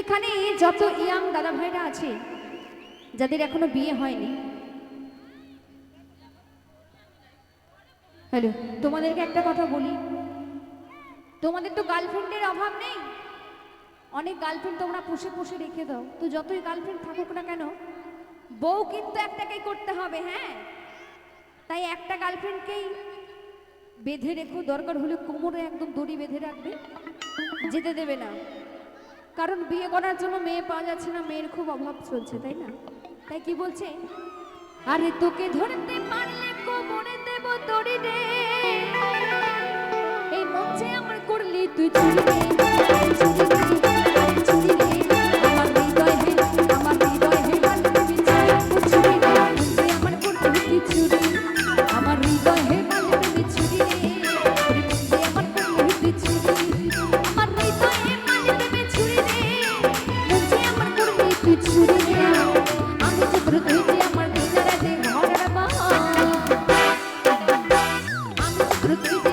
এখানে যত ইয়াং দাদা ভাইরা আছে, যাদের এখনও বিয়ে হয়নি, হ্যালো, তোমাদেরকে একটা কথা বলি, তোমাদের তো গার্লফ্রেন্ডের অভাব নেই, অনেক গার্লফ্রেন্ড তোমরা পুষে পুষে রেখে দাও, তো যতই গার্লফ্রেন্ড থাকুক না কেন, বউ কিন্তু একটাকেই করতে হবে হ্যাঁ? তাই একটা গার্লফ্রেন্ডকেই বেঁধে রেখো, দরকার হলে কোমরে একদম দড়ি বেঁধে রাখবে, যেতে দেবে না। কারণ বিয়ে করার জন্য মেয়ে পাওয়া যাচ্ছে না, মেয়ের খুব অভাব চলছে, তাই না? তাই কি বলছে? আরে তোকে ধরতে পারলে কোমরে দেব দড়ি রে। এই মঞ্চে আমার করলি তুই চুরি। Thank.